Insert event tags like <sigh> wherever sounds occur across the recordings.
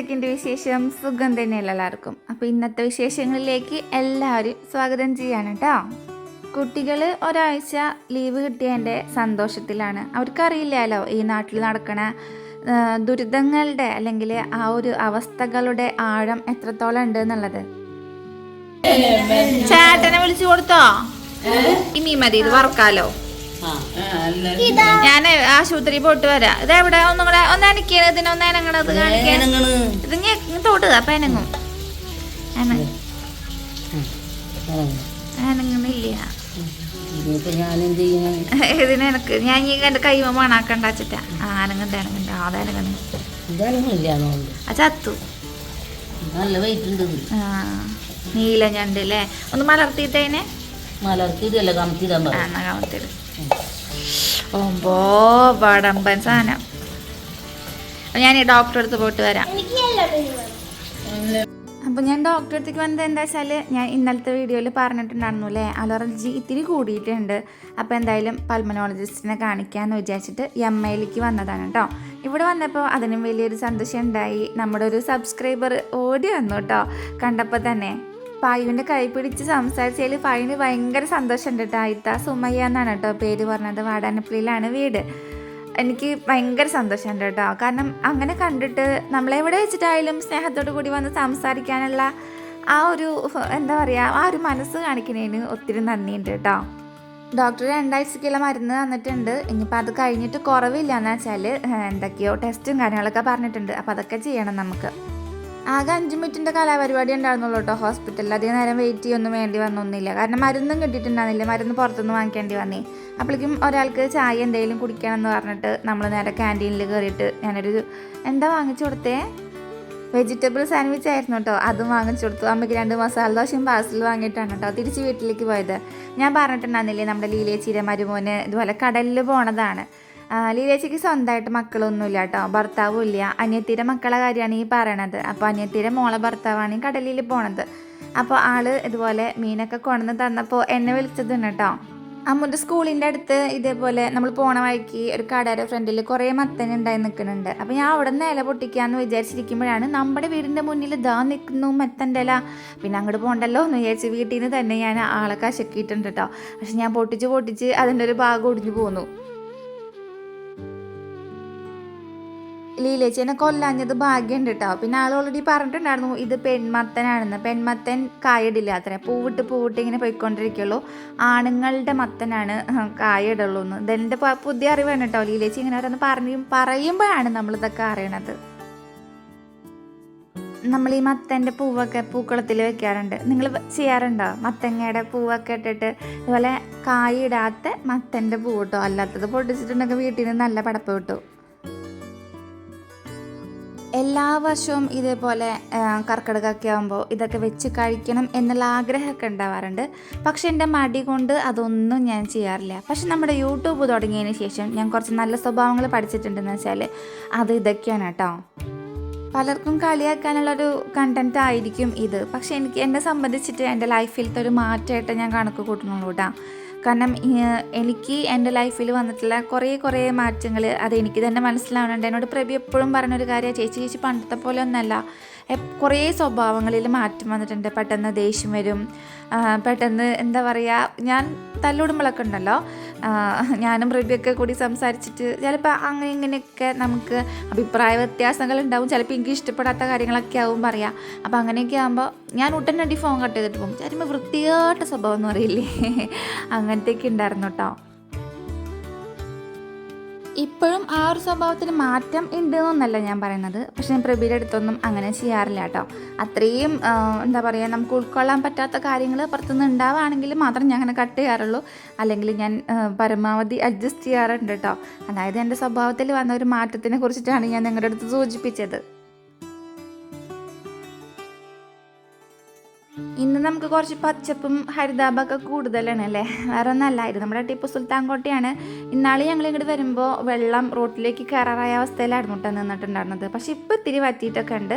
എന്തൊക്കെയുണ്ട് വിശേഷം സുഖം തന്നെയല്ല എല്ലാവർക്കും? അപ്പോൾ ഇന്നത്തെ വിശേഷങ്ങളിലേക്ക് എല്ലാവരും സ്വാഗതം ചെയ്യാണ് കേട്ടോ കുട്ടികൾ ഒരാഴ്ച ലീവ് കിട്ടിയതിന്റെ സന്തോഷത്തിലാണ്. അവർക്കറിയില്ലല്ലോ ഈ നാട്ടിൽ നടക്കണ ദുരിതങ്ങളുടെ അല്ലെങ്കിൽ ആ ഒരു അവസ്ഥകളുടെ ആഴം എത്രത്തോളം ഉണ്ട് എന്നുള്ളത്. ചേട്ടനെ വിളിച്ചു കൊടുത്തോ? ഇനി മതി ഇത് വറക്കാലോ. ഞാൻ ആശുപത്രി പോയിട്ട് വരാം. ഇത് എവിടെ ഒന്നും കൂടെ ഒന്ന് അനക്കിയത് ഇതിനെ ഒന്ന് അനങ്ങണത് കാണിക്കാൻ ഇത് ഞാൻ തോട്ട് അപ്പൊ അനങ്ങും. ഇതിന് എനക്ക് ഞാൻ ഈ എന്റെ കൈമ മണാക്കണ്ട വെച്ചിട്ടാ. ആ അനങ്ങണ്ട അനങ്ങണ്ട. ആ ചത്തു. നല്ല വെയിറ്റ് ഉണ്ട് ആ നീല ഞണ്ട് അല്ലേ ഒന്ന് മലർത്തിയിട്ടേനെ മലർത്തി ആ പറയും ഓമ്പോ വടമ്പൻ സാധനം. ഞാൻ ഡോക്ടറെ അടുത്ത് പോയിട്ട് വരാം. അപ്പോൾ ഞാൻ ഡോക്ടറെ അടുത്തേക്ക് വന്നത് എന്താ വെച്ചാൽ ഞാൻ ഇന്നലത്തെ വീഡിയോയിൽ പറഞ്ഞിട്ടുണ്ടായിരുന്നു അല്ലേ? അലർജി ഇത്തിരി കൂടിയിട്ടുണ്ട്. അപ്പോൾ എന്തായാലും പൾമനോളജിസ്റ്റിനെ കാണിക്കാമെന്ന് വിചാരിച്ചിട്ട് എം ഐയിലേക്ക് വന്നതാണ് കേട്ടോ ഇവിടെ വന്നപ്പോൾ അതിനും വലിയൊരു സന്തോഷം ഉണ്ടായി നമ്മുടെ ഒരു സബ്സ്ക്രൈബർ ഓടി വന്നു കേട്ടോ കണ്ടപ്പോൾ തന്നെ പായുവിന്റെ കൈ പിടിച്ച് സംസാരിച്ചതിൽ പായുവിന് ഭയങ്കര സന്തോഷമുണ്ട് കേട്ടോ ഇത്ത സുമയ്യ എന്നാണ് കേട്ടോ പേര് പറഞ്ഞത്. വാടാനപ്പള്ളിയിലാണ് വീട്. എനിക്ക് ഭയങ്കര സന്തോഷമുണ്ട് കേട്ടോ കാരണം അങ്ങനെ കണ്ടിട്ട് നമ്മളെവിടെ വെച്ചിട്ടായാലും സ്നേഹത്തോടു കൂടി വന്ന് സംസാരിക്കാനുള്ള ആ ഒരു എന്താ പറയുക ആ ഒരു മനസ്സ് കാണിക്കുന്നതിന് ഒത്തിരി നന്ദിയുണ്ട് കേട്ടോ ഡോക്ടർ രണ്ടാഴ്ചക്കുള്ള മരുന്ന് തന്നിട്ടുണ്ട്. ഇനിയിപ്പോൾ അത് കഴിഞ്ഞിട്ട് കുറവില്ല എന്ന് വെച്ചാൽ എന്തൊക്കെയോ ടെസ്റ്റും കാര്യങ്ങളൊക്കെ പറഞ്ഞിട്ടുണ്ട്. അപ്പോൾ അതൊക്കെ ചെയ്യണം നമുക്ക്. ആകെ അഞ്ച് മിനിറ്റിന്റെ കലാപരിപാടി ഉണ്ടായിരുന്നുള്ളൂ കേട്ടോ ഹോസ്പിറ്റലിൽ. അധികം നേരം വെയിറ്റ് ചെയ്യൊന്നും വേണ്ടി വന്നൊന്നുമില്ല. കാരണം മരുന്നും കിട്ടിയിട്ടുണ്ടായിരുന്നില്ല. മരുന്ന് പുറത്തുനിന്ന് വാങ്ങിക്കേണ്ടി വന്നേ. അപ്പോഴേക്കും ഒരാൾക്ക് ചായ എന്തെങ്കിലും കുടിക്കണമെന്ന് പറഞ്ഞിട്ട് നമ്മൾ നേരെ ക്യാന്റീനിൽ കയറിയിട്ട് ഞാനൊരു എന്താ വാങ്ങിച്ചു കൊടുത്തേ? വെജിറ്റബിൾ സാൻഡ്വിച്ച് ആയിരുന്നു കേട്ടോ. അതും വാങ്ങിച്ചു കൊടുത്തു. അമ്മയ്ക്ക് രണ്ട് മസാല ദോശയും പാർസൽ വാങ്ങിയിട്ടാണ് കേട്ടോ തിരിച്ച് വീട്ടിലേക്ക് പോയത്. ഞാൻ പറഞ്ഞിട്ടുണ്ടായിരുന്നില്ലേ നമ്മുടെ ലീലേച്ചിയുടെ മരുമോന് ഇതുപോലെ കടലിൽ പോണതാണ്. ലീലേച്ചിക്ക് സ്വന്തമായിട്ട് മക്കളൊന്നുമില്ല കേട്ടോ ഭർത്താവും ഇല്ല അനിയത്തിയുടെ മക്കളെ കാര്യമാണ് ഈ പറയണത്. അപ്പോൾ അനിയത്തിയുടെ മോളെ ഭർത്താവാണ് ഈ കടലിൽ പോണത്. അപ്പോൾ ആൾ ഇതുപോലെ മീനൊക്കെ കൊണ്ടുവന്ന് തന്നപ്പോൾ എന്നെ വിളിച്ചതാണ് കേട്ടോ. അമ്മുന്റെ സ്കൂളിന്റെ അടുത്ത് ഇതേപോലെ നമ്മൾ പോണ വഴിക്ക് ഒരു കടയുടെ ഫ്രണ്ടിൽ കുറേ മത്തൻ ഉണ്ടായി നിൽക്കുന്നുണ്ട്. അപ്പോൾ ഞാൻ അവിടെ ഇല പൊട്ടിക്കാന്ന് വിചാരിച്ചിരിക്കുമ്പോഴാണ് നമ്മുടെ വീടിന്റെ മുന്നിൽ ദാ നിൽക്കുന്നു മത്തന്റെ ഇല. പിന്നെ അങ്ങോട്ട് പോകണ്ടല്ലോ എന്ന് വിചാരിച്ച് വീട്ടിൽ നിന്ന് തന്നെ ഞാൻ ആളെ കശക്കിയിട്ടുണ്ട് കേട്ടോ. പക്ഷെ ഞാൻ പൊട്ടിച്ച് പൊട്ടിച്ച് അതിന്റെ ഒരു ഭാഗം ഒടിഞ്ഞു പോന്നു. ലീലേച്ചേനെ കൊല്ലാഞ്ഞത് ഭാഗ്യമുണ്ട് കേട്ടോ പിന്നെ ആൾ ഓൾറെഡി പറഞ്ഞിട്ടുണ്ടായിരുന്നു ഇത് പെൺമത്തനാണെന്ന്. പെൺമത്തൻ കായടില്ല അത്ര. പൂവിട്ട് പൂവിട്ട് ഇങ്ങനെ പോയിക്കൊണ്ടിരിക്കുള്ളൂ. ആണുങ്ങളുടെ മത്തനാണ് കായടുള്ളൂ എന്ന്. ഇതെന്റെ പുതിയ അറിവാണ് കേട്ടോ. ലീലേച്ചി ഇങ്ങനെ ഓരോന്ന് പറയും പറയുമ്പോഴാണ് നമ്മളിതൊക്കെ അറിയണത്. നമ്മൾ ഈ മത്തന്റെ പൂവൊക്കെ പൂക്കളത്തിൽ വെക്കാറുണ്ട്. നിങ്ങൾ ചെയ്യാറുണ്ടോ? മത്തങ്ങയുടെ പൂവൊക്കെ ഇട്ടിട്ട് അതുപോലെ കായിടാത്ത മത്തന്റെ പൂ കേട്ടോ അല്ലാത്തത് പൊട്ടിച്ചിട്ടുണ്ടെങ്കിൽ വീട്ടിൽ നിന്ന് നല്ല പടപ്പ് കിട്ടും. എല്ലാ വർഷവും ഇതേപോലെ കർക്കിടകമൊക്കെ ആകുമ്പോൾ ഇതൊക്കെ വെച്ച് കഴിക്കണം എന്നുള്ള ആഗ്രഹമൊക്കെ ഉണ്ടാവാറുണ്ട്. പക്ഷെ എന്റെ മടി കൊണ്ട് അതൊന്നും ഞാൻ ചെയ്യാറില്ല. പക്ഷെ നമ്മുടെ യൂട്യൂബ് തുടങ്ങിയതിന് ശേഷം ഞാൻ കുറച്ച് നല്ല സ്വഭാവങ്ങൾ പഠിച്ചിട്ടുണ്ടെന്ന് വെച്ചാൽ അത് ഇതൊക്കെയാണ് കേട്ടോ. പലർക്കും കളിയാക്കാനുള്ളൊരു കണ്ടന്റ് ആയിരിക്കും ഇത്. പക്ഷെ എനിക്ക് എന്നെ സംബന്ധിച്ചിട്ട് എന്റെ ലൈഫിലത്തെ ഒരു മാറ്റമായിട്ട് ഞാൻ കണക്ക് കൂട്ടുന്നുള്ളൂ കേട്ടോ. കാരണം എനിക്ക് എന്റെ ലൈഫിൽ വന്നിട്ടുള്ള കുറേ കുറേ മാറ്റങ്ങൾ അത് എനിക്ക് തന്നെ മനസ്സിലാവുന്നുണ്ട്. എന്നോട് പ്രഭി എപ്പോഴും പറഞ്ഞൊരു കാര്യം ചേച്ചി ചേച്ചി പണ്ടത്തെ പോലെ ഒന്നല്ല. കുറേ സ്വഭാവങ്ങളിൽ മാറ്റം വന്നിട്ടുണ്ട്. പെട്ടെന്ന് ദേഷ്യം വരും. പെട്ടെന്ന് എന്താ പറയുക ഞാൻ തല്ലുടുമ്പോഴൊക്കെ ഉണ്ടല്ലോ ഞാനും പ്രഭിയൊക്കെ കൂടി സംസാരിച്ചിട്ട് ചിലപ്പോൾ അങ്ങനെ ഇങ്ങനെയൊക്കെ നമുക്ക് അഭിപ്രായ വ്യത്യാസങ്ങൾ ഉണ്ടാവും. ചിലപ്പോൾ എനിക്ക് ഇഷ്ടപ്പെടാത്ത കാര്യങ്ങളൊക്കെ ആവും പറയാം. അപ്പോൾ അങ്ങനെയൊക്കെ ആകുമ്പോൾ ഞാൻ ഉടനടി ഫോൺ കട്ട് ചെയ്തിട്ട് പോകും. ചേരുമ്പോൾ വൃത്തികേട്ട സ്വഭാവം എന്ന് പറയില്ലേ? അങ്ങനത്തെയൊക്കെ ഉണ്ടായിരുന്നു കേട്ടോ ഇപ്പോഴും ആ ഒരു സ്വഭാവത്തിൽ മാറ്റം ഉണ്ട് എന്നല്ല ഞാൻ പറയുന്നത്. പക്ഷെ ഞാൻ പ്രബിയുടെ അടുത്തൊന്നും അങ്ങനെ ചെയ്യാറില്ല കേട്ടോ. അത്രയും എന്താ പറയുക നമുക്ക് ഉൾക്കൊള്ളാൻ പറ്റാത്ത കാര്യങ്ങൾ പുറത്തുനിന്ന് ഉണ്ടാവുകയാണെങ്കിൽ മാത്രം ഞാൻ അങ്ങനെ കട്ട് ചെയ്യാറുള്ളൂ. അല്ലെങ്കിൽ ഞാൻ പരമാവധി അഡ്ജസ്റ്റ് ചെയ്യാറുണ്ട് കേട്ടോ. അതായത് എന്റെ സ്വഭാവത്തിൽ വന്ന ഒരു മാറ്റത്തിനെ കുറിച്ചിട്ടാണ് ഞാൻ നിങ്ങളുടെ അടുത്ത് സൂചിപ്പിച്ചത്. ഇന്ന് നമുക്ക് കുറച്ച് പച്ചപ്പും ഹരിതാപമൊക്കെ കൂടുതലാണ് അല്ലേ. വേറെ ഒന്നല്ലായിരുന്നു നമ്മുടെ ടിപ്പു സുൽത്താൻ കോട്ടയാണ്. ഇന്നാളെ ഞങ്ങൾ ഇങ്ങോട്ട് വരുമ്പോൾ വെള്ളം റോട്ടിലേക്ക് കയറാറായ അവസ്ഥയിലായിരുന്നു കേട്ടോ നിന്നിട്ടുണ്ടായിരുന്നത്. പക്ഷെ ഇപ്പോൾ ഇത്തിരി വറ്റിയിട്ടൊക്കെ ഉണ്ട്.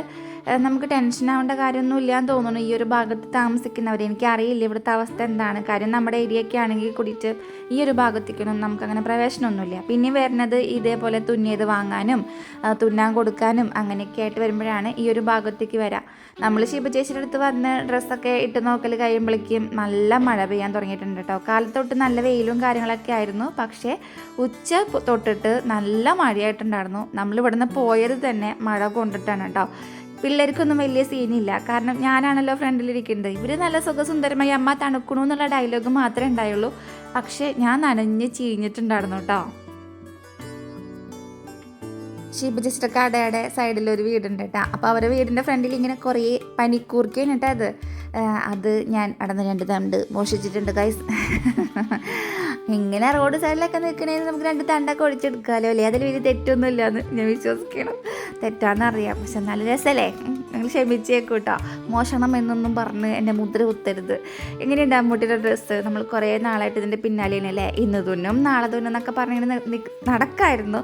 നമുക്ക് ടെൻഷൻ ആവേണ്ട കാര്യമൊന്നും ഇല്ലാന്ന് തോന്നുന്നു. ഈ ഒരു ഭാഗത്ത് താമസിക്കുന്നവർ എനിക്കറിയില്ല ഇവിടുത്തെ അവസ്ഥ എന്താണ്. കാര്യം നമ്മുടെ ഏരിയയൊക്കെ ആണെങ്കിൽ കൂടിയിട്ട് ഈ ഒരു ഭാഗത്തേക്കൊന്നും നമുക്കങ്ങനെ പ്രവേശനമൊന്നുമില്ല. പിന്നെ വരുന്നത് ഇതേപോലെ തുന്നിയത് വാങ്ങാനും തുന്നാൻ കൊടുക്കാനും അങ്ങനെയൊക്കെ ആയിട്ട് വരുമ്പോഴാണ് ഈ ഒരു ഭാഗത്തേക്ക് വരാം. നമ്മൾ ശിവ ചേച്ചിയുടെ അടുത്ത് വന്ന് ഡ്രസ്സൊക്കെ ഇട്ട് നോക്കൽ കഴിയുമ്പോഴേക്കും നല്ല മഴ പെയ്യാൻ തുടങ്ങിയിട്ടുണ്ട് കേട്ടോ. കാലത്തൊട്ട് നല്ല വെയിലും കാര്യങ്ങളൊക്കെ ആയിരുന്നു. പക്ഷേ ഉച്ച തൊട്ടിട്ട് നല്ല മഴയായിട്ടുണ്ടായിരുന്നു. നമ്മൾ ഇവിടുന്ന് പോയത് തന്നെ മഴ കൊണ്ടിട്ടാണ് കേട്ടോ. പിള്ളേർക്കൊന്നും വലിയ സീനില്ല. കാരണം ഞാനാണല്ലോ ഫ്രണ്ടിലിരിക്കുന്നത്. ഇവർ നല്ല സുഖസുന്ദരമായി അമ്മ തണുക്കണു എന്നുള്ള ഡയലോഗ് മാത്രമേ ഉണ്ടായുള്ളൂ. പക്ഷെ ഞാൻ നനഞ്ഞ് ചീഞ്ഞിട്ടുണ്ടായിരുന്നു കേട്ടോ. ഷിബുജിസ്റ്റ കടയുടെ സൈഡിൽ ഒരു വീടുണ്ട് കേട്ടോ. അപ്പോൾ അവരുടെ വീടിന്റെ ഫ്രണ്ടിൽ ഇങ്ങനെ കുറേ പനിക്കൂർക്കയാണ് കേട്ടോ അത്. അത് ഞാൻ അടന്ന് രണ്ട് തണ്ട് മോഷിച്ചിട്ടുണ്ട് ഗൈസ് ഇങ്ങനെ റോഡ് സൈഡിലൊക്കെ നിൽക്കണേന്ന് നമുക്ക് രണ്ട് തണ്ടൊക്കെ ഒഴിച്ചെടുക്കാമല്ലോ അല്ലേ? അതിൽ വലിയ തെറ്റൊന്നുമില്ല എന്ന് ഞാൻ വിശ്വസിക്കണം. തെറ്റാന്ന് അറിയാം. പക്ഷെ നല്ല രസമല്ലേ നിങ്ങൾ ക്ഷമിച്ചേക്കും കേട്ടോ മോഷണം എന്നൊന്നും പറഞ്ഞ് എന്റെ മുദ്ര കുത്തരുത്. എങ്ങനെയുണ്ട് അമ്മൂട്ടിയുടെ ഡ്രസ്സ്? നമ്മൾ കുറേ നാളായിട്ട് ഇതിന്റെ പിന്നാലെയാണ് അല്ലേ? ഇന്ന് തുന്നും നാളെ തുന്നും എന്നൊക്കെ പറഞ്ഞിങ്ങനെ നടക്കായിരുന്നു.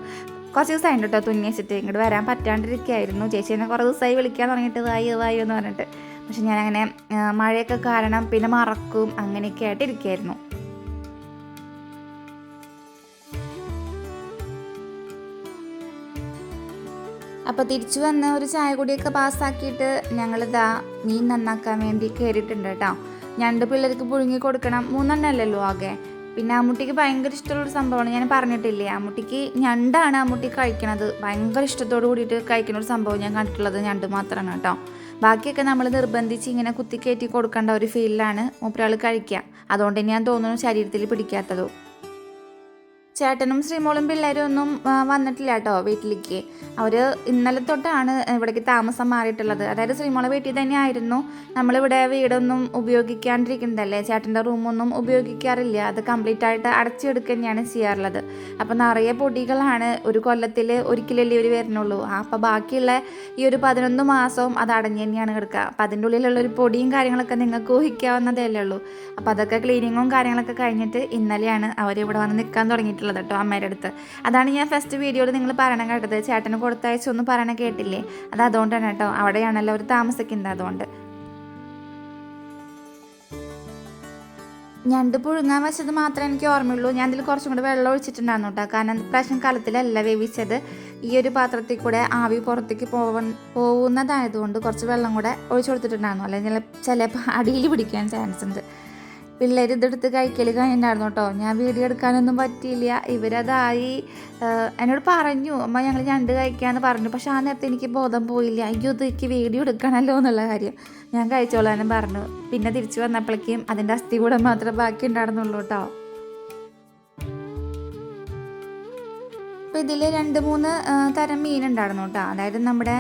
കുറച്ച് ദിവസമായിട്ട് കേട്ടോ തുന്നിയച്ചിട്ട് ഇങ്ങോട്ട് വരാൻ പറ്റാണ്ടിരിക്കുകയായിരുന്നു ചേച്ചി എന്നെ കുറേ ദിവസമായി വിളിക്കാൻ തുടങ്ങിയിട്ട് വായു വായു എന്ന് പറഞ്ഞിട്ട്. പക്ഷെ ഞാനങ്ങനെ മഴയൊക്കെ കാരണം പിന്നെ മറക്കും അങ്ങനെയൊക്കെ ആയിട്ട് അപ്പോൾ തിരിച്ചു വന്ന് ഒരു ചായ കൂടിയൊക്കെ പാസ്സാക്കിയിട്ട് ഞങ്ങളിതാ മീൻ നന്നാക്കാൻ വേണ്ടി കയറിയിട്ടുണ്ട് കേട്ടോ. ഞണ്ട് പിള്ളേർക്ക് പുഴുങ്ങി കൊടുക്കണം. മൂന്നെണ്ണല്ലല്ലോ ആകെ. പിന്നെ അമ്മുട്ടിക്ക് ഭയങ്കര ഇഷ്ടമുള്ളൊരു സംഭവമാണ്. ഞാൻ പറഞ്ഞിട്ടില്ലേ അമ്മുട്ടിക്ക് ഞണ്ടാണ് അമ്മുട്ടി കഴിക്കണത്. ഭയങ്കര ഇഷ്ടത്തോട് കൂടിയിട്ട് കഴിക്കുന്ന ഒരു സംഭവം ഞാൻ കണ്ടിട്ടുള്ളത് ഞണ്ട് മാത്രമാണ് കേട്ടോ. ബാക്കിയൊക്കെ നമ്മൾ നിർബന്ധിച്ച് ഇങ്ങനെ കുത്തിക്കയറ്റി കൊടുക്കേണ്ട ഒരു ഫീലിലാണ് മൂപ്പരാൾ കഴിക്കുക. അതുകൊണ്ട് ഞാൻ തോന്നുന്നു ശരീരത്തിൽ പിടിക്കാത്തതും. ചേട്ടനും ശ്രീമോളും പിള്ളേരും ഒന്നും വന്നിട്ടില്ല കേട്ടോ വീട്ടിലേക്ക്. അവർ ഇന്നലെ തൊട്ടാണ് ഇവിടേക്ക് താമസം മാറിയിട്ടുള്ളത്. അതായത് ശ്രീമോളെ വീട്ടിൽ തന്നെ ആയിരുന്നു. നമ്മളിവിടെ വീടൊന്നും ഉപയോഗിക്കാണ്ടിരിക്കുന്നതല്ലേ? ചേട്ടന്റെ റൂമൊന്നും ഉപയോഗിക്കാറില്ല. അത് കംപ്ലീറ്റ് ആയിട്ട് അടച്ചെടുക്കുക തന്നെയാണ് ചെയ്യാറുള്ളത്. അപ്പോൾ നിറയെ പൊടികളാണ് ഒരു കൊല്ലത്തിൽ ഒരിക്കലല്ലേ ഒരു വരുന്നുള്ളൂ. അപ്പോൾ ബാക്കിയുള്ള ഈ ഒരു പതിനൊന്ന് മാസവും അത് അടഞ്ഞു തന്നെയാണ് കിടക്കുക. അപ്പോൾ അതിന്റെ ഉള്ളിലുള്ള ഒരു പൊടിയും കാര്യങ്ങളൊക്കെ നിങ്ങൾക്ക് ഊഹിക്കാവുന്നതേ ഉള്ളൂ. അപ്പോൾ അതൊക്കെ ക്ലീനിങ്ങും കാര്യങ്ങളൊക്കെ കഴിഞ്ഞിട്ട് ഇന്നലെയാണ് അവരിവിടെ വന്ന് നിൽക്കാൻ തുടങ്ങിയിട്ടുള്ളത്. കേട്ടോ അമ്മയുടെ അടുത്ത്. അതാണ് ഞാൻ ഫസ്റ്റ് വീഡിയോയിൽ നിങ്ങൾ പറയണം കേട്ടത്. ചേട്ടന് കൊടുത്തയച്ചൊന്നും പറയണ കേട്ടില്ലേ? അത് അതുകൊണ്ടാണ് കേട്ടോ അവിടെയാണല്ലോ അവർ താമസിക്കുന്നത് അതുകൊണ്ട്. ഞണ്ട് പുഴുങ്ങാൻ വെച്ചത് മാത്രമേ എനിക്ക് ഓർമ്മയുള്ളൂ. ഞാൻ ഇതിൽ കുറച്ചും കൂടി വെള്ളം ഒഴിച്ചിട്ടുണ്ടായിരുന്നു കേട്ടോ കാരണം പ്രാവശ്യം കാലത്തിലല്ല വേവിച്ചത്. ഈ ഒരു പാത്രത്തിൽ കൂടെ ആവി പുറത്തേക്ക് പോവ പോകുന്നതായതുകൊണ്ട് കുറച്ച് വെള്ളം കൂടെ ഒഴിച്ചു കൊടുത്തിട്ടുണ്ടായിരുന്നു. അല്ലെങ്കിൽ ചിലപ്പോൾ അടിയിൽ പിടിക്കാൻ ചാൻസ് ഉണ്ട്. പിള്ളേർ ഇതെടുത്ത് കഴിക്കൽ കഴിഞ്ഞിട്ടുണ്ടായിരുന്നു കേട്ടോ. ഞാൻ വീഡിയോ എടുക്കാനൊന്നും പറ്റിയില്ല. ഇവരതായി എന്നോട് പറഞ്ഞു അമ്മ ഞങ്ങൾ ഞണ്ട് കഴിക്കാമെന്ന് പറഞ്ഞു. പക്ഷെ ആ നേരത്തെ എനിക്ക് ബോധം പോയില്ല. അയ്യോ ഇത് എനിക്ക് വീഡിയോ എടുക്കണമല്ലോ എന്നുള്ള കാര്യം ഞാൻ കഴിച്ചോളാനും പറഞ്ഞു. പിന്നെ തിരിച്ചു വന്നപ്പോഴേക്കും അതിന്റെ അസ്ഥി കൂടെ മാത്രമേ ബാക്കി ഉണ്ടായിരുന്നുള്ളൂ കേട്ടോ. അപ്പോൾ ഇതിൽ രണ്ട് മൂന്ന് തരം മീനുണ്ടായിരുന്നു കേട്ടോ. അതായത് നമ്മുടെ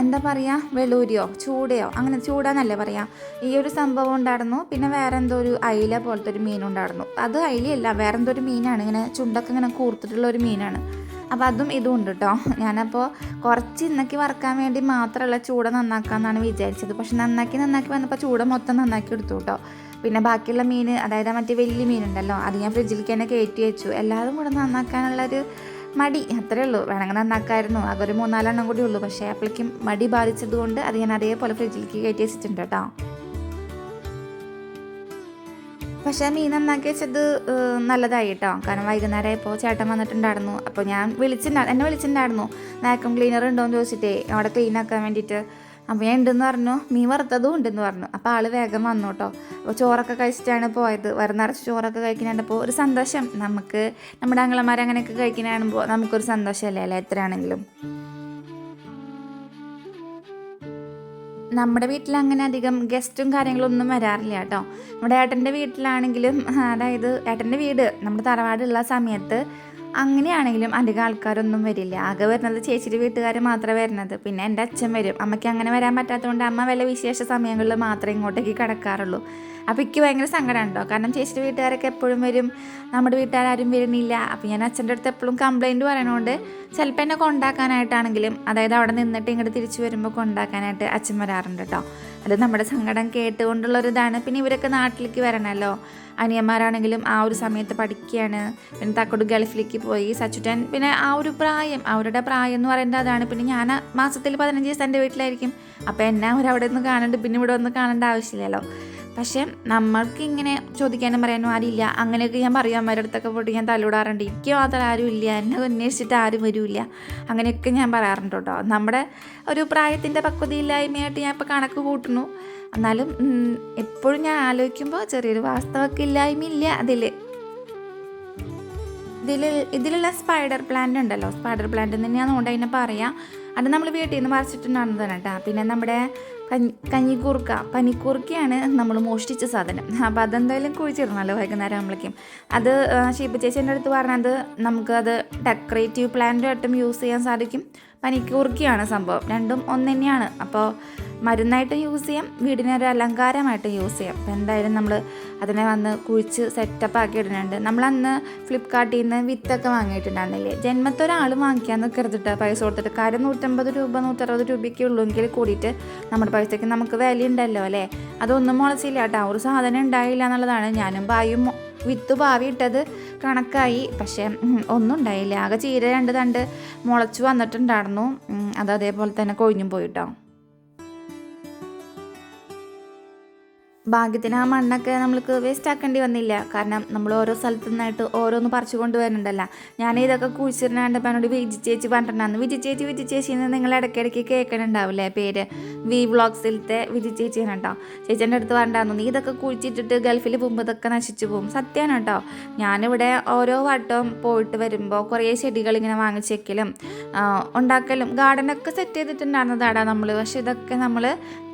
എന്താ പറയുക വെളൂരിയോ ചൂടയോ അങ്ങനെ ചൂടാന്നല്ലേ പറയാം. ഈ ഒരു സംഭവം ഉണ്ടായിരുന്നു. പിന്നെ വേറെ എന്തോ ഒരു അയില പോലത്തെ ഒരു മീൻ ഉണ്ടായിരുന്നു. അത് അയിലയല്ല വേറെ എന്തോ ഒരു മീനാണ്. ഇങ്ങനെ ചുണ്ടൊക്കെ ഇങ്ങനെ കൂർത്തിട്ടുള്ള ഒരു മീനാണ്. അപ്പോൾ അതും ഇതും ഉണ്ട് കേട്ടോ. ഞാനപ്പോൾ കുറച്ച് ഇന്നക്കി വറക്കാൻ വേണ്ടി മാത്രമല്ല ചൂട നന്നാക്കാമെന്നാണ് വിചാരിച്ചത്. പക്ഷെ നന്നാക്കി നന്നാക്കി വന്നപ്പോൾ ചൂട മൊത്തം നന്നാക്കി എടുത്തു കേട്ടോ. പിന്നെ ബാക്കിയുള്ള മീൻ അതായത് മറ്റേ വലിയ മീനുണ്ടല്ലോ അത് ഞാൻ ഫ്രിഡ്ജിലേക്ക് തന്നെ കയറ്റി വെച്ചു. എല്ലാവരും കൂടെ നന്നാക്കാനുള്ളൊരു മടി. അത്രേ ഉള്ളൂ. വേണമെങ്കിൽ നന്നാക്കായിരുന്നു. ആകെ ഒരു മൂന്നാലെണ്ണം കൂടി ഉള്ളൂ. പക്ഷേ അപ്പോഴേക്കും മടി ബാധിച്ചത് കൊണ്ട് അത് ഞാൻ അതേപോലെ ഫ്രിഡ്ജിലേക്ക് കയറ്റി വെച്ചിട്ടുണ്ട് കേട്ടോ. പക്ഷേ മീൻ നന്നാക്കി വെച്ചത് നല്ലതായി കേട്ടോ. കാരണം വൈകുന്നേരം ആയപ്പോൾ ചേട്ടൻ വന്നിട്ടുണ്ടായിരുന്നു. അപ്പോൾ ഞാൻ വിളിച്ചിട്ടുണ്ടായിരുന്നു എന്നെ വിളിച്ചിട്ടുണ്ടായിരുന്നു. വാക്യൂം ക്ലീനർ ഉണ്ടോ എന്ന് ചോദിച്ചിട്ടേ അവിടെ ക്ലീൻ ആക്കാൻ വേണ്ടിയിട്ട്. അപ്പോൾ ഉണ്ടെന്ന് പറഞ്ഞു മീൻ വറുത്തതും ഉണ്ടെന്ന് പറഞ്ഞു. അപ്പോൾ ആൾ വേഗം വന്നു കേട്ടോ അപ്പോൾ ചോറൊക്കെ കഴിച്ചിട്ടാണ് പോയത്. വരുന്നറച്ച് നിറച്ച് ചോറൊക്കെ കഴിക്കുന്നപ്പോൾ ഒരു സന്തോഷം. നമുക്ക് നമ്മുടെ അങ്ങളമാർ അങ്ങനെയൊക്കെ കഴിക്കുന്ന കാണുമ്പോൾ നമുക്കൊരു സന്തോഷമല്ലേ അല്ലേ? എത്രയാണെങ്കിലും. നമ്മുടെ വീട്ടിൽ അങ്ങനെ അധികം ഗസ്റ്റും കാര്യങ്ങളൊന്നും വരാറില്ല കേട്ടോ. നമ്മുടെ ഏട്ടന്റെ വീട്ടിലാണെങ്കിലും അതായത് ഏട്ടന്റെ വീട് നമ്മുടെ തറവാടുള്ള സമയത്ത് അങ്ങനെയാണെങ്കിലും അധികം ആൾക്കാരൊന്നും വരില്ല. ആകെ വരുന്നത് ചേച്ചിയുടെ വീട്ടുകാർ മാത്രമേ വരുന്നത്. പിന്നെ എന്റെ അച്ഛൻ വരും. അമ്മയ്ക്ക് അങ്ങനെ വരാൻ പറ്റാത്തതുകൊണ്ട് അമ്മ വല്ല വിശേഷ സമയങ്ങളിൽ മാത്രമേ ഇങ്ങോട്ടേക്ക് കിടക്കാറുള്ളൂ. അപ്പോൾ എനിക്ക് ഭയങ്കര സങ്കടം ഉണ്ടോ കാരണം ചേച്ചിയുടെ വീട്ടുകാരൊക്കെ എപ്പോഴും വരും. നമ്മുടെ വീട്ടുകാരും വരുന്നില്ല. അപ്പോൾ ഞാൻ അച്ഛന്റെ അടുത്ത് എപ്പോഴും കംപ്ലൈന്റ് പറയണോണ്ട് ചിലപ്പോൾ എന്നെ കൊണ്ടാക്കാനായിട്ടാണെങ്കിലും അതായത് അവിടെ നിന്നിട്ട് ഇങ്ങോട്ട് തിരിച്ചു വരുമ്പോൾ കൊണ്ടാക്കാനായിട്ട് അച്ഛൻ വരാറുണ്ട് കേട്ടോ അത് നമ്മുടെ സങ്കടം കേട്ടുകൊണ്ടുള്ളൊരിതാണ്. പിന്നെ ഇവരൊക്കെ നാട്ടിലേക്ക് വരണമല്ലോ അനിയന്മാരാണെങ്കിലും ആ ഒരു സമയത്ത് പഠിക്കുകയാണ്. പിന്നെ തക്കോട് ഗൾഫിലേക്ക് പോയി സച്ചുട്ടൻ. പിന്നെ ആ ഒരു പ്രായം അവരുടെ പ്രായം എന്ന് പറയുന്നത് അതാണ്. പിന്നെ ഞാൻ മാസത്തിൽ പതിനഞ്ച് ദിവസം എന്റെ വീട്ടിലായിരിക്കും. അപ്പോൾ എന്നെ അവരവിടെ നിന്ന് കാണണ്ട് പിന്നെ ഇവിടെ ഒന്ന് കാണേണ്ട ആവശ്യമില്ലല്ലോ. പക്ഷേ നമ്മൾക്ക് ഇങ്ങനെ ചോദിക്കാനും പറയാനും ആരുമില്ല. അങ്ങനെയൊക്കെ ഞാൻ പറയും. അമ്മയുടെ അടുത്തൊക്കെ പോയിട്ട് ഞാൻ തലോടാറുണ്ട്. എനിക്ക് മാത്രം ആരും ഇല്ല. എന്നെ അന്വേഷിച്ചിട്ട് ആരും വരില്ല. അങ്ങനെയൊക്കെ ഞാൻ പറയാറുണ്ട് കേട്ടോ. നമ്മുടെ ഒരു പ്രായത്തിന്റെ പക്വതയില്ലായ്മയായിട്ട് ഞാൻ ഇപ്പോൾ കണക്ക് കൂട്ടുന്നു. എന്നാലും എപ്പോഴും ഞാൻ ആലോചിക്കുമ്പോൾ ചെറിയൊരു വാസ്തവൊക്കെ ഇല്ലായ്മയില്ല. അതിൽ ഇതിൽ ഇതിലുള്ള സ്പൈഡർ പ്ലാന്റ് ഉണ്ടല്ലോ. സ്പൈഡർ പ്ലാന്റ് തന്നെയാണ് അതുകൊണ്ട് അതിനെ പറയാം. അത് നമ്മൾ വീട്ടിൽ നിന്ന് പറിച്ചിട്ടുണ്ടായിരുന്നതാണ് കേട്ടോ. പിന്നെ നമ്മുടെ കഞ്ഞി കഞ്ഞിക്കൂർക്ക. പനിക്കൂർക്കയാണ് നമ്മൾ മോഷ്ടിച്ച സാധനം. അപ്പോൾ അതെന്തായാലും കുഴിച്ചിടണമല്ലോ വൈകുന്നേരം ആകുമ്പോഴേക്കും അത് ഷീപ്പ് ചേച്ചീന്റെ അടുത്ത് പറഞ്ഞത് നമുക്കത് ഡെക്കറേറ്റീവ് പ്ലാന്റായിട്ടും യൂസ് ചെയ്യാൻ സാധിക്കും. പനിക്കൂർക്കയാണ് സംഭവം. രണ്ടും ഒന്ന് തന്നെയാണ് അപ്പോൾ മരുന്നായിട്ടും യൂസ് ചെയ്യാം വീടിനൊരു അലങ്കാരമായിട്ട് യൂസ് ചെയ്യാം. അപ്പോൾ എന്തായാലും നമ്മൾ അതിനെ വന്ന് കുഴിച്ച് സെറ്റപ്പ് ആക്കി ഇടുന്നുണ്ട്. നമ്മളന്ന് ഫ്ലിപ്കാർട്ടിൽ നിന്ന് വിത്തൊക്കെ വാങ്ങിയിട്ടുണ്ടായിരുന്നില്ലേ? ജന്മത്തൊരാൾ വാങ്ങിക്കാൻ നിൽക്കരുതിട്ട് പൈസ കൊടുത്തിട്ട് കാര്യം നൂറ്റമ്പത് രൂപ നൂറ്ററുപത് രൂപയ്ക്ക് ഉള്ളൂവെങ്കിൽ കൂടിയിട്ട് നമ്മുടെ പൈസയ്ക്ക് നമുക്ക് വില ഉണ്ടല്ലോ അല്ലേ? അതൊന്നും മുളച്ചില്ല കേട്ടോ. ഒരു സാധനം ഉണ്ടായില്ല എന്നുള്ളതാണ്. ഞാനും ബായും വിത്ത് പാവി ഇട്ടത് കണക്കായി. പക്ഷേ ഒന്നും ഉണ്ടായില്ല. ആകെ ചീര രണ്ട് തണ്ട് മുളച്ചു വന്നിട്ടുണ്ടായിരുന്നു. അത് അതേപോലെ തന്നെ കൊഴിഞ്ഞും പോയിട്ടോ. ഭാഗ്യത്തിന് ആ മണ്ണൊക്കെ നമ്മൾക്ക് വേസ്റ്റ് ആക്കേണ്ടി വന്നില്ല. കാരണം നമ്മൾ ഓരോ സ്ഥലത്തു നിന്നായിട്ട് ഓരോന്ന് പറിച്ചു കൊണ്ടുവരുന്നുണ്ടല്ലോ. ഞാൻ ഇതൊക്കെ കുഴിച്ചിരുന്നാണ്ട് എന്നോട് വിജി ചേച്ചി പറഞ്ഞിട്ടുണ്ടായിരുന്നു. വിജി ചേച്ചി വിജി ചേച്ചി എന്ന് നിങ്ങൾ ഇടയ്ക്കിടയ്ക്ക് കേൾക്കണുണ്ടാവില്ലേ പേര്? വി വ്ളോഗ്സിലത്തെ വിജി ചേച്ചിയാണ് കേട്ടോ. ചേച്ചീന്റെ അടുത്ത് പറഞ്ഞിട്ടുണ്ടായിരുന്നു നീ ഇതൊക്കെ കുഴിച്ചിട്ടിട്ട് ഗൾഫിൽ പോകുമ്പോൾ ഇതൊക്കെ നശിച്ചു പോകും. സത്യമാണ് കേട്ടോ. ഞാനിവിടെ ഓരോ വട്ടവും പോയിട്ട് വരുമ്പോൾ കുറേ ചെടികൾ ഇങ്ങനെ വാങ്ങിച്ചേക്കലും ഉണ്ടാക്കലും ഗാർഡനൊക്കെ സെറ്റ് ചെയ്തിട്ടുണ്ടായിരുന്നതാടാ നമ്മൾ പക്ഷെ ഇതൊക്കെ നമ്മൾ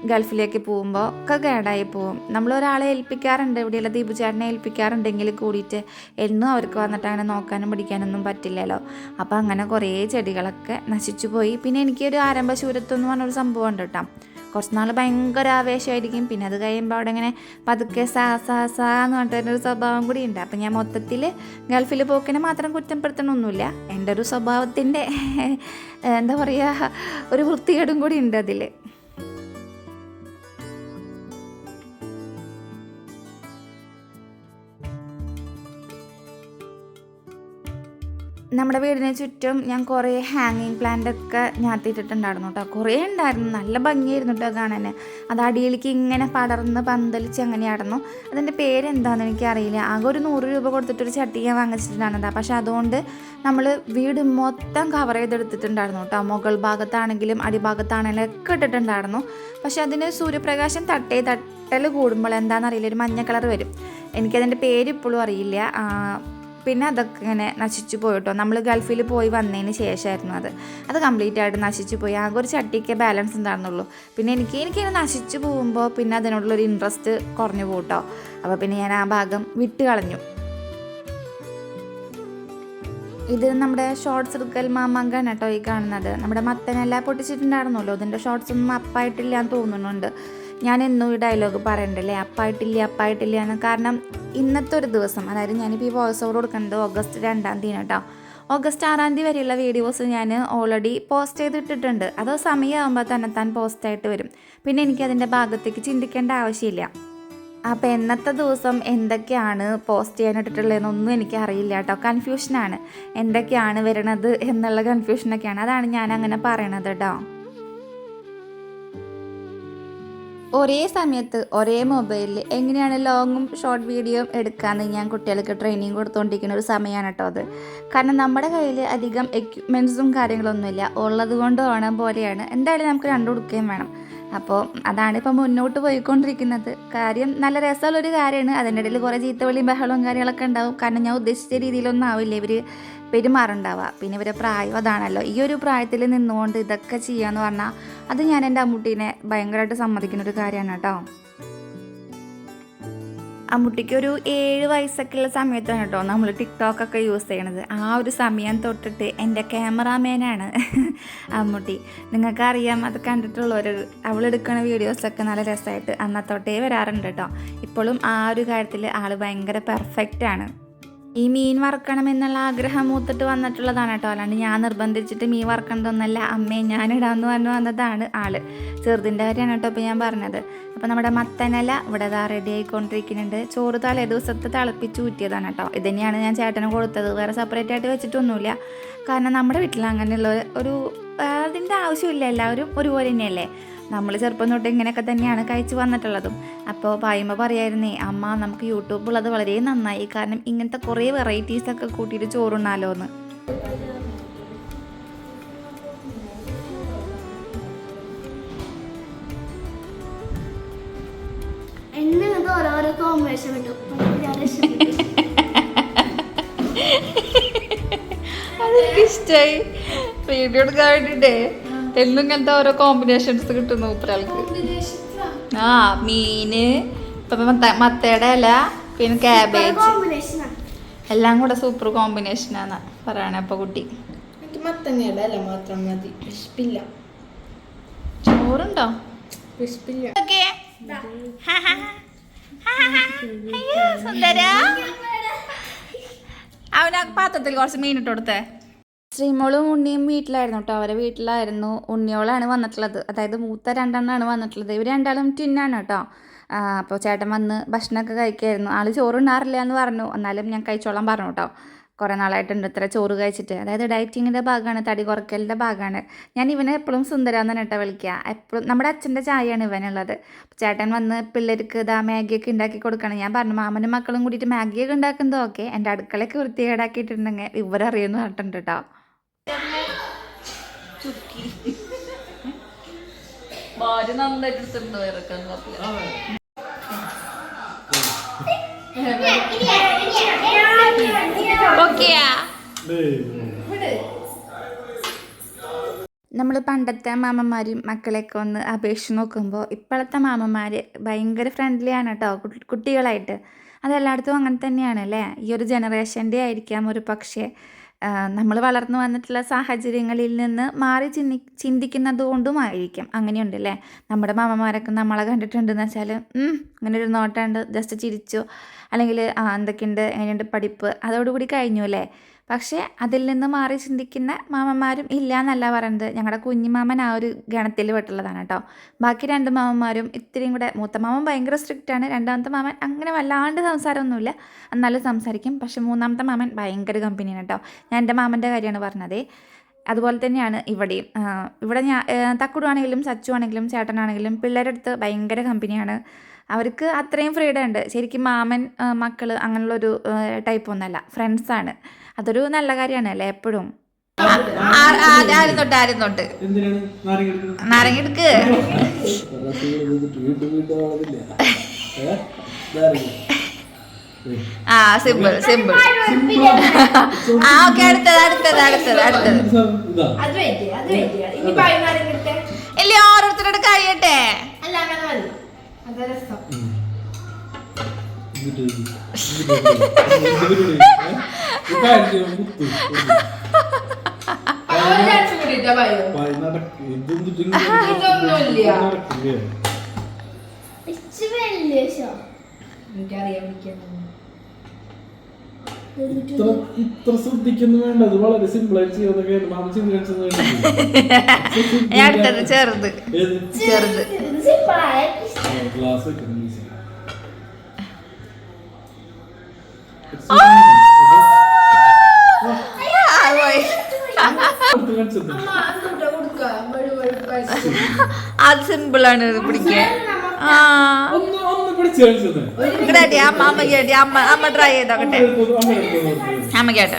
ഗൾഫിലേക്ക് പോകുമ്പോൾ ഒക്കെ കേടായി പോകും നമ്മൾ ഒരാളെ ഏൽപ്പിക്കാറുണ്ട് ഇവിടെയുള്ള ദീപുചേട്ടനെ ഏൽപ്പിക്കാറുണ്ടെങ്കിൽ കൂടിയിട്ട് എന്നും അവർക്ക് വന്നിട്ട് അങ്ങനെ നോക്കാനും പിടിക്കാനൊന്നും പറ്റില്ലല്ലോ. അപ്പോൾ അങ്ങനെ കുറേ ചെടികളൊക്കെ നശിച്ചു പോയി. പിന്നെ എനിക്കൊരു ആരംഭശൂരത്വം എന്ന് പറഞ്ഞൊരു സംഭവം ഉണ്ട് കേട്ടോ. കുറച്ച് നാൾ ഭയങ്കര ആവേശമായിരിക്കും. പിന്നെ അത് കഴിയുമ്പോൾ അവിടെ ഇങ്ങനെ പതുക്കെ സാ സാ സാ എന്ന് പറഞ്ഞിട്ട് ഒരു സ്വഭാവം കൂടി ഉണ്ട്. അപ്പം ഞാൻ മൊത്തത്തിൽ ഗൾഫിൽ പോക്കിനെ മാത്രം കുറ്റപ്പെടുത്തണമൊന്നുമില്ല എന്റെ ഒരു സ്വഭാവത്തിന്റെ എന്താ പറയുക ഒരു വൃത്തികേടും കൂടി ഉണ്ട് അതിൽ നമ്മുടെ വീടിന് ചുറ്റും ഞാൻ കുറേ ഹാങ്ങിങ് പ്ലാന്റ് ഒക്കെ ഞാത്തിയിട്ടിട്ടുണ്ടായിരുന്നു കേട്ടോ കുറേ ഉണ്ടായിരുന്നു. നല്ല ഭംഗിയായിരുന്നു കേട്ടോ കാണാൻ. അത് അടിയിലേക്ക് ഇങ്ങനെ പടർന്ന് പന്തലിച്ച് അങ്ങനെയായിരുന്നു. അതിന്റെ പേരെന്താണെന്ന് എനിക്കറിയില്ല. ആകെ ഒരു നൂറ് രൂപ കൊടുത്തിട്ടൊരു ചട്ടി ഞാൻ വാങ്ങിച്ചിട്ടുണ്ടായിരുന്നത് പക്ഷെ അതുകൊണ്ട് നമ്മൾ വീട് മൊത്തം കവർ ചെയ്തെടുത്തിട്ടുണ്ടായിരുന്നു കേട്ടോ മുകൾ ഭാഗത്താണെങ്കിലും അടിഭാഗത്താണെങ്കിലും ഒക്കെ ഇട്ടിട്ടുണ്ടായിരുന്നു. പക്ഷേ അതിന് സൂര്യപ്രകാശം തട്ടേ തട്ടൽ കൂടുമ്പോൾ എന്താണെന്നറിയില്ല. ഒരു മഞ്ഞ കളർ വരും. എനിക്കതിന്റെ പേര് ഇപ്പോഴും അറിയില്ല. പിന്നെ അതൊക്കെ ഇങ്ങനെ നശിച്ചു പോയിട്ടോ. നമ്മൾ ഗൾഫിൽ പോയി വന്നതിന് ശേഷമായിരുന്നു അത്. അത് കംപ്ലീറ്റ് ആയിട്ട് നശിച്ചു പോയി. ആകെ ഒരു ചട്ടിക്ക് ബാലൻസ് ഉണ്ടായിരുന്നുള്ളൂ. പിന്നെ എനിക്ക് എനിക്കിങ്ങനെ നശിച്ചു പോകുമ്പോൾ പിന്നെ അതിനോടുള്ളൊരു ഇൻട്രസ്റ്റ് കുറഞ്ഞു പോട്ടോ. അപ്പോൾ പിന്നെ ഞാൻ ആ ഭാഗം വിട്ട് കളഞ്ഞു. ഇത് നമ്മുടെ ഷോർട്ട്സ് എടുക്കൽ മാമാങ്കാണ് കേട്ടോ ഈ കാണുന്നത്. നമ്മുടെ മത്തനെല്ലാം പൊട്ടിച്ചിട്ടുണ്ടായിരുന്നല്ലോ. ഇതിന്റെ ഷോർട്സ് ഒന്നും അപ്പായിട്ടില്ല എന്ന് തോന്നുന്നുണ്ട്. ഞാൻ എന്നും ഈ ഡയലോഗ് പറയണ്ടല്ലേ? അപ്പായിട്ടില്ല അപ്പായിട്ടില്ല എന്ന്. കാരണം ഇന്നത്തെ ഒരു ദിവസം അതായത് ഞാനിപ്പോൾ ഈ വോയിസ് ഓവർ കൊടുക്കുന്നത് ഓഗസ്റ്റ് രണ്ടാം തീയതി കേട്ടോ ഓഗസ്റ്റ് ആറാം തീയതി വരെയുള്ള വീഡിയോസ് ഞാൻ ഓൾറെഡി പോസ്റ്റ് ചെയ്തിട്ടിട്ടുണ്ട്. അത് സമയമാകുമ്പോൾ തന്നെ താൻ പോസ്റ്റായിട്ട് വരും. പിന്നെ എനിക്ക് അതിന്റെ ഭാഗത്തേക്ക് ചിന്തിക്കേണ്ട ആവശ്യമില്ല. അപ്പോൾ എന്നത്തെ ദിവസം എന്തൊക്കെയാണ് പോസ്റ്റ് ചെയ്യാനിട്ടിട്ടുള്ളതെന്നൊന്നും എനിക്ക് അറിയില്ല കേട്ടോ കൺഫ്യൂഷനാണ് എന്തൊക്കെയാണ് വരണത് എന്നുള്ള കൺഫ്യൂഷനൊക്കെയാണ് അതാണ് ഞാൻ അങ്ങനെ പറയണത് കേട്ടോ ഒരേ സമയത്ത് ഒരേ മൊബൈലിൽ എങ്ങനെയാണ് ലോങ്ങും ഷോർട്ട് വീഡിയോയും എടുക്കാമെന്ന് ഞാൻ കുട്ടികൾക്ക് ട്രെയിനിങ് കൊടുത്തുകൊണ്ടിരിക്കുന്ന ഒരു സമയമാണ് കേട്ടോ അത്. കാരണം നമ്മുടെ കയ്യിൽ അധികം എക്യുപ്മെൻസും കാര്യങ്ങളൊന്നുമില്ല. ഉള്ളത് കൊണ്ട് വേണം പോലെയാണ്. എന്തായാലും നമുക്ക് രണ്ടു കൊടുക്കുകയും വേണം. അപ്പോൾ അതാണ് ഇപ്പോൾ മുന്നോട്ട് പോയിക്കൊണ്ടിരിക്കുന്നത്. കാര്യം നല്ല രസമുള്ളൊരു കാര്യമാണ്. അതിന്റെ ഇടയിൽ കുറേ ചീത്തവിളിയും ബഹളവും കാര്യങ്ങളൊക്കെ ഉണ്ടാവും. കാരണം ഞാൻ ഉദ്ദേശിച്ച രീതിയിലൊന്നും ആവില്ല. ഇവർ പെരുമാറുണ്ടാവുക. പിന്നെ ഇവരെ പ്രായം അതാണല്ലോ. ഈ ഒരു പ്രായത്തിൽ നിന്നുകൊണ്ട് ഇതൊക്കെ ചെയ്യാന്ന് പറഞ്ഞാൽ അത് ഞാൻ എന്റെ അമ്മൂട്ടീനെ ഭയങ്കരമായിട്ട് സമ്മതിക്കുന്ന ഒരു കാര്യമാണ് കേട്ടോ. അമ്മൂട്ടിക്ക് ഒരു ഏഴ് വയസ്സൊക്കെ ഉള്ള സമയത്താണ് കേട്ടോ നമ്മൾ ടിക്ടോക്കൊക്കെ യൂസ് ചെയ്യണത്. ആ ഒരു സമയം തൊട്ടിട്ട് എന്റെ ക്യാമറാമാനാണ് <laughs> അമ്മൂട്ടി. നിങ്ങൾക്കറിയാം അത് കണ്ടിട്ടുള്ളവർ അവളെടുക്കുന്ന വീഡിയോസൊക്കെ നല്ല രസമായിട്ട് അന്നത്തോട്ടേ വരാറുണ്ട് കേട്ടോ. ഇപ്പോഴും ആ ഒരു കാര്യത്തിൽ ആൾ ഭയങ്കര പെർഫെക്റ്റ് ആണ്. ഈ മീൻ വറുക്കണം എന്നുള്ള ആഗ്രഹം മൂത്തിട്ട് വന്നിട്ടുള്ളതാണ് കേട്ടോ. അല്ലാണ്ട് ഞാൻ നിർബന്ധിച്ചിട്ട് മീൻ വറുക്കണതൊന്നല്ല. അമ്മയെ ഞാനിടാമെന്ന് പറഞ്ഞു വന്നതാണ് ആൾ. ചെറുതിന്റെ കാര്യമാണ് കേട്ടോ ഇപ്പോൾ ഞാൻ പറഞ്ഞത്. അപ്പോൾ നമ്മുടെ മത്തനല ഇവിടെ ഇതാ റെഡി ആയിക്കൊണ്ടിരിക്കുന്നുണ്ട്. ചോറ് തലേ ദിവസത്തെ തിളപ്പിച്ച് ഊറ്റിയതാണ് കേട്ടോ. ഇത് തന്നെയാണ് ഞാൻ ചേട്ടന് കൊടുത്തത്. വേറെ സെപ്പറേറ്റ് ആയിട്ട് വെച്ചിട്ടൊന്നുമില്ല. കാരണം നമ്മുടെ വീട്ടിൽ അങ്ങനെയുള്ള ഒരു അതിന്റെ ആവശ്യമില്ല. എല്ലാവരും ഒരുപോലെ തന്നെയല്ലേ? നമ്മൾ ചെറുപ്പം തൊട്ട് ഇങ്ങനെയൊക്കെ തന്നെയാണ് കഴിച്ചു വന്നിട്ടുള്ളതും. അപ്പോൾ പായുമ്പോൾ പറയായിരുന്നേ അമ്മ നമുക്ക് യൂട്യൂബ് ഉള്ളത് വളരെ നന്നായി. കാരണം ഇങ്ങനത്തെ കുറേ വെറൈറ്റീസ് ഒക്കെ കൂട്ടിയിട്ട് ചോറുണ്ണാലോ എന്ന് ഓരോരോ കിട്ടും. രക്ഷപ്പെട്ടു. <laughs> വീഡിയോ എടുക്കാൻ വേണ്ടിട്ടേ. എന്നും ഇങ്ങനത്തെ ഓരോ കോമ്പിനേഷൻസ് കിട്ടുന്നു ഒരാൾക്ക് ആ മീന് മത്തയുടെ ഇല പിന്നെ ക്യാബേജ് എല്ലാം കൂടെ സൂപ്പർ കോമ്പിനേഷനാണ് പറയണേ അപ്പൊ കുട്ടി. എനിക്ക് മത്തങ്ങയുടെ ഇല മാത്രം മതി. വിശപ്പില്ല. ചോറുണ്ടോ? വിശപ്പില്ല. അവനാ പാത്രത്തിൽ കുറച്ച് മീനിട്ട് കൊടുത്തേ. ശ്രീമോളും ഉണ്ണിയും വീട്ടിലായിരുന്നു കേട്ടോ അവരെ വീട്ടിലായിരുന്നു. ഉണ്ണിയോളാണ് വന്നിട്ടുള്ളത്. അതായത് മൂത്ത രണ്ടെണ്ണമാണ് വന്നിട്ടുള്ളത്. ഇവർ രണ്ടാളും ടിന്നാണ് കേട്ടോ അപ്പോൾ ചേട്ടൻ വന്ന് ഭക്ഷണമൊക്കെ കഴിക്കായിരുന്നു. ആൾ ചോറുണ്ണാറില്ല എന്ന് പറഞ്ഞു. എന്നാലും ഞാൻ കഴിച്ചോളാം പറഞ്ഞു കേട്ടോ കുറേ നാളായിട്ടുണ്ട് ഇത്ര ചോറ് കഴിച്ചിട്ട്. അതായത് ഡയറ്റിങ്ങിന്റെ ഭാഗമാണ് തടി കുറയ്ക്കലിന്റെ ഭാഗമാണ്. ഞാൻ ഇവനെ എപ്പോഴും സുന്ദരാന്ന് കേട്ടോ വിളിക്കുക എപ്പോഴും നമ്മുടെ അച്ഛന്റെ ചായയാണ് ഇവനുള്ളത്. ചേട്ടൻ വന്ന് പിള്ളേർക്ക് ഇതാ മാഗിയൊക്കെ ഉണ്ടാക്കി കൊടുക്കണം. ഞാൻ പറഞ്ഞു മാമനും മക്കളും കൂടിയിട്ട് മാഗിയൊക്കെ ഉണ്ടാക്കുന്നതൊക്കെ എന്റെ അടുക്കളയൊക്കെ വൃത്തികേടാക്കിയിട്ടുണ്ടെങ്കിൽ ഇവരറിയുന്നു പറഞ്ഞിട്ടുണ്ട് കേട്ടോ <laughs> നമ്മൾ പണ്ടത്തെ മാമന്മാരും മക്കളെയൊക്കെ ഒന്ന് അപേക്ഷിച്ച് നോക്കുമ്പോൾ ഇപ്പോഴത്തെ മാമന്മാർ ഭയങ്കര ഫ്രണ്ട്ലി ആണ് കേട്ടോ കുട്ടികളായിട്ട്. അതെല്ലായിടത്തും അങ്ങനെ തന്നെയാണ് അല്ലേ ഈ ഒരു ജനറേഷന്റെ ആയിരിക്കാം ഒരു പക്ഷേ നമ്മൾ വളർന്നു വന്നിട്ടുള്ള സാഹചര്യങ്ങളിൽ നിന്ന് മാറി ചിന്തി ചിന്തിക്കുന്നത് കൊണ്ടുമായിരിക്കും അങ്ങനെയുണ്ട് അല്ലേ നമ്മുടെ മാമന്മാരൊക്കെ നമ്മളെ കണ്ടിട്ടുണ്ടെന്ന് വെച്ചാൽ അങ്ങനെ ഒരു നോട്ടാണ്ട് ജസ്റ്റ് ചിരിച്ചു. അല്ലെങ്കിൽ എന്തൊക്കെയുണ്ട്? എങ്ങനെയുണ്ട് പഠിപ്പ്? അതോടുകൂടി കഴിഞ്ഞു അല്ലേ? പക്ഷേ അതിൽ നിന്ന് മാറി ചിന്തിക്കുന്ന മാമന്മാരും ഇല്ല എന്നല്ല പറയുന്നത്. ഞങ്ങളുടെ കുഞ്ഞിമാമൻ ആ ഒരു ഗണത്തിൽ പെട്ടുള്ളതാണ് കേട്ടോ ബാക്കി രണ്ട് മാമന്മാരും ഇത്തിരിയും കൂടെ മൂത്ത മാമൻ ഭയങ്കര ആണ്. രണ്ടാമത്തെ മാമൻ അങ്ങനെ വല്ലാണ്ട് സംസാരമൊന്നുമില്ല. എന്നാലും സംസാരിക്കും. പക്ഷേ മൂന്നാമത്തെ മാമൻ ഭയങ്കര കമ്പനിയാണ് കേട്ടോ ഞാൻ എന്റെ മാമന്റെ കാര്യമാണ് പറഞ്ഞത്. അതുപോലെ തന്നെയാണ് ഇവിടെയും. ഇവിടെ ഞാൻ തക്കുടു ആണെങ്കിലും സച്ചു ആണെങ്കിലും ചേട്ടനാണെങ്കിലും പിള്ളേരുടെ അടുത്ത് ഭയങ്കര കമ്പനിയാണ് അവർക്ക് അത്രയും ഫ്രീഡം ഉണ്ട്. ശരിക്കും മാമൻ മക്കൾ അങ്ങനെയുള്ളൊരു ടൈപ്പ് ഒന്നല്ല ഫ്രണ്ട്സാണ് അതൊരു നല്ല കാര്യമാണ് അല്ലേ എപ്പോഴും ആരും തൊട്ട് ആരും തൊട്ട് എന്തിനാണ് നാരങ്ങ എടുക്ക്. ആ സിമ്പിൾ സിമ്പിൾ. ആ ഓക്കെ അടുത്തത് അടുത്തത് അടുത്തത് അടുത്തത്. ഇല്ല ഓരോരുത്തരോട് കഴിയട്ടെ. അല്ല <laughs> ഇത്ര ഇത്ര ശ്രദ്ധിക്കുന്നു വേണ്ട. അത് വളരെ സിമ്പിൾ ആയിട്ട് ചെയ്യുന്ന കാര്യം മാമ <laughs> ചെറുത്. ചെറുത്. ഗ്ലാസ് അത് സിമ്പിളാണ് ഇത് പിടിക്കാൻ ആ അടി, അമ്മ അമ്മ കേട്ടി അമ്മ അമ്മ ട്രൈ ചെയ്തോക്കട്ടെ അമ്മ കേട്ടെ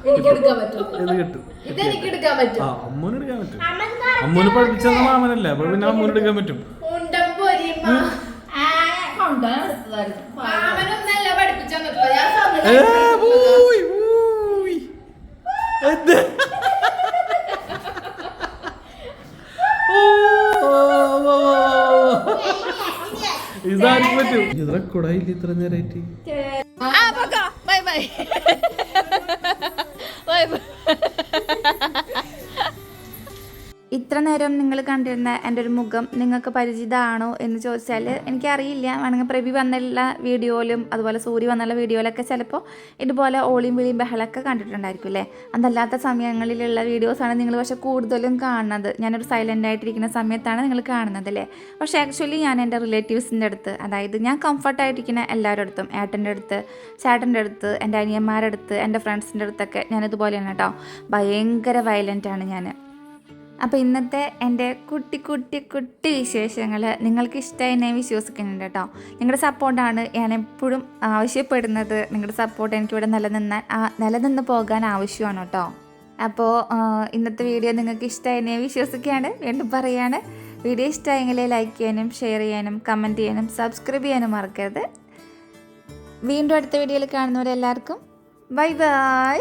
ഇതെനിക്ക് എടുക്കാൻ കിട്ടിയത് കിട്ടിയത്. അമ്മൂന് പഠിപ്പിച്ചത് മാമനല്ലേ? അപ്പൊ പിന്നെ അമ്മൂന് എടുക്കാൻ പറ്റും. പഠിപ്പിച്ചു ഇതാർക്ക് പറ്റും ഇത് റെക്കോർഡായില്ല ഇത്ര നേരമായിട്ട് ബൈ ബൈ. <laughs> Bye bye. ഇത്ര നേരം നിങ്ങൾ കണ്ടിരുന്ന എന്റെ ഒരു മുഖം നിങ്ങൾക്ക് പരിചിതമാണോ എന്ന് ചോദിച്ചാൽ എനിക്കറിയില്ല. വേണമെങ്കിൽ പ്രഭി വന്നുള്ള വീഡിയോയിലും അതുപോലെ സൂര്യ വന്നുള്ള വീഡിയോയിലൊക്കെ ചിലപ്പോൾ ഇതുപോലെ ഓളിയും വിളിയും ബഹളമൊക്കെ കണ്ടിട്ടുണ്ടായിരിക്കും അല്ലേ? അതല്ലാത്ത സമയങ്ങളിലുള്ള വീഡിയോസാണ് നിങ്ങൾ പക്ഷെ കൂടുതലും കാണുന്നത്. ഞാനൊരു സൈലന്റ് ആയിട്ടിരിക്കുന്ന സമയത്താണ് നിങ്ങൾ കാണുന്നത് അല്ലേ? പക്ഷേ ആക്ച്വലി ഞാൻ എന്റെ റിലേറ്റീവ്സിന്റെ അടുത്ത് അതായത് ഞാൻ കംഫർട്ടായിട്ടിരിക്കുന്ന എല്ലാവരുടെ അടുത്തും ഏട്ടന്റെ അടുത്ത് ചേട്ടന്റെ അടുത്ത് എന്റെ അനിയന്മാരുടെ അടുത്ത് എന്റെ ഫ്രണ്ട്സിന്റെ അടുത്തൊക്കെ ഞാനിതുപോലെയാണ് കേട്ടോ. ഭയങ്കര വയലന്റ് ആണ് ഞാൻ. അപ്പോൾ ഇന്നത്തെ എന്റെ കുട്ടി കുട്ടി കുട്ടി വിശേഷങ്ങൾ നിങ്ങൾക്ക് ഇഷ്ടമായി ഞാൻ വിശ്വസിക്കുന്നുണ്ട് കേട്ടോ. നിങ്ങളുടെ സപ്പോർട്ടാണ് ഞാൻ എപ്പോഴും ആവശ്യപ്പെടുന്നത്. നിങ്ങളുടെ സപ്പോർട്ട് എനിക്കിവിടെ നിലനിന്നാൽ ആ നിലനിന്ന് പോകാൻ ആവശ്യമാണ് കേട്ടോ. അപ്പോൾ ഇന്നത്തെ വീഡിയോ നിങ്ങൾക്ക് ഇഷ്ടമായി ഞാൻ വിശ്വസിക്കുകയാണ്. വീണ്ടും പറയുകയാണ് വീഡിയോ ഇഷ്ടമായെങ്കിൽ ലൈക്ക് ചെയ്യാനും ഷെയർ ചെയ്യാനും കമന്റ് ചെയ്യാനും സബ്സ്ക്രൈബ് ചെയ്യാനും മറക്കരുത്. വീണ്ടും അടുത്ത വീഡിയോയിൽ കാണുന്നവരെല്ലാവർക്കും ബൈ ബൈ